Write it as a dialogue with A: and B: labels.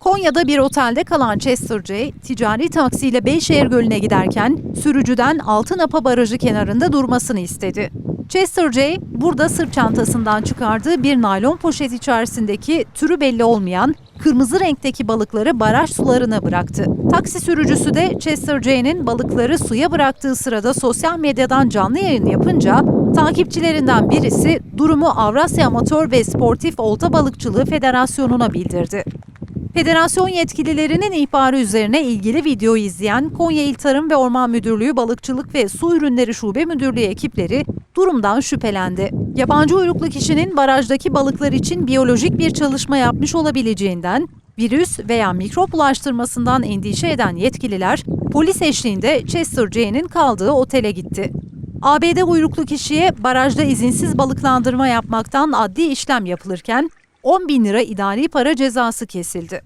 A: Konya'da bir otelde kalan Chester J, ticari taksiyle Beyşehir Gölü'ne giderken sürücüden Altınapa Barajı kenarında durmasını istedi. Chester J, burada sırt çantasından çıkardığı bir naylon poşet içerisindeki türü belli olmayan kırmızı renkteki balıkları baraj sularına bıraktı. Taksi sürücüsü de Chester J'nin balıkları suya bıraktığı sırada sosyal medyadan canlı yayın yapınca takipçilerinden birisi durumu Avrasya Amatör ve Sportif Olta Balıkçılığı Federasyonu'na bildirdi. Federasyon yetkililerinin ihbarı üzerine ilgili videoyu izleyen Konya İl Tarım ve Orman Müdürlüğü Balıkçılık ve Su Ürünleri Şube Müdürlüğü ekipleri durumdan şüphelendi. Yabancı uyruklu kişinin barajdaki balıklar için biyolojik bir çalışma yapmış olabileceğinden virüs veya mikrop bulaştırmasından endişe eden yetkililer polis eşliğinde Chester J'nin kaldığı otele gitti. ABD uyruklu kişiye barajda izinsiz balıklandırma yapmaktan adli işlem yapılırken 10 bin lira idari para cezası kesildi.